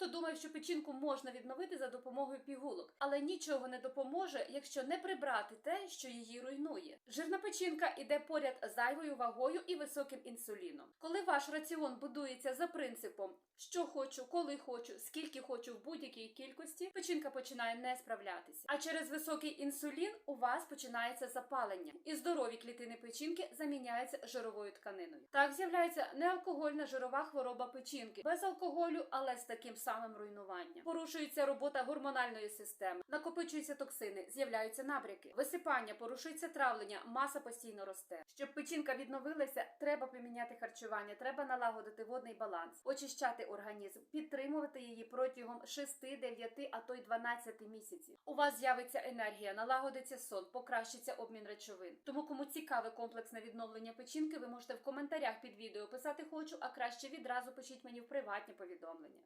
хто думає, що печінку можна відновити за допомогою пігулок, але нічого не допоможе, якщо не прибрати те, що її руйнує. Жирна печінка іде поряд з зайвою вагою і високим інсуліном. Коли ваш раціон будується за принципом що хочу, коли хочу, скільки хочу в будь-якій кількості, печінка починає не справлятися. А через високий інсулін у вас починається запалення, і здорові клітини печінки заміняються жировою тканиною. Так з'являється неалкогольна жирова хвороба печінки без алкоголю, але з таким самим руйнуванням. Порушується робота гормональної системи, накопичуються токсини, з'являються набряки, висипання, порушується травлення, маса постійно росте. Щоб печінка відновилася, треба поміняти харчування, треба налагодити водний баланс, очищати організм, підтримувати її протягом 6, 9, а то й 12 місяців. У вас з'явиться енергія, налагодиться сон, покращиться обмін речовин. Тому, кому цікаве комплексне відновлення печінки, ви можете в коментарях під відео писати хочу, а краще відразу пишіть мені в приватні повідомлення.